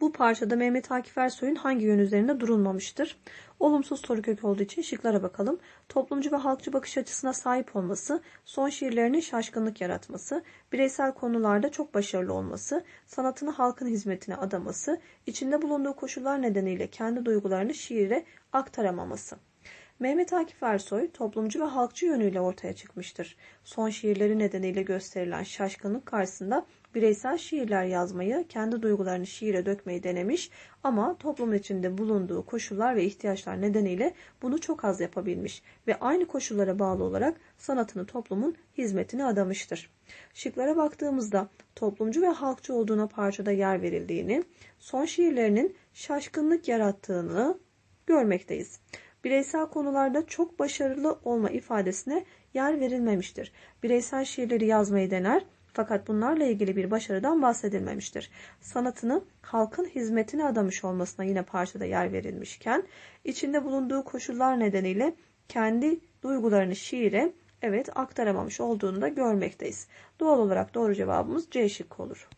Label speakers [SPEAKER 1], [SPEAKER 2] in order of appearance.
[SPEAKER 1] Bu parçada Mehmet Akif Ersoy'un hangi yön üzerinde durulmamıştır? Olumsuz soru kökü olduğu için şıklara bakalım. Toplumcu ve halkçı bakış açısına sahip olması, son şiirlerinin şaşkınlık yaratması, bireysel konularda çok başarılı olması, sanatını halkın hizmetine adaması, içinde bulunduğu koşullar nedeniyle kendi duygularını şiire aktaramaması. Mehmet Akif Ersoy toplumcu ve halkçı yönüyle ortaya çıkmıştır. Son şiirleri nedeniyle gösterilen şaşkınlık karşısında bireysel şiirler yazmayı, kendi duygularını şiire dökmeyi denemiş ama toplumun içinde bulunduğu koşullar ve ihtiyaçlar nedeniyle bunu çok az yapabilmiş ve aynı koşullara bağlı olarak sanatını toplumun hizmetine adamıştır. Şıklara baktığımızda toplumcu ve halkçı olduğuna parçada yer verildiğini, son şiirlerinin şaşkınlık yarattığını görmekteyiz. Bireysel konularda çok başarılı olma ifadesine yer verilmemiştir. Bireysel şiirleri yazmayı dener fakat bunlarla ilgili bir başarıdan bahsedilmemiştir. Sanatını halkın hizmetine adamış olmasına yine parçada yer verilmişken içinde bulunduğu koşullar nedeniyle kendi duygularını şiire evet aktaramamış olduğunu da görmekteyiz. Doğal olarak doğru cevabımız C şıkkı olur.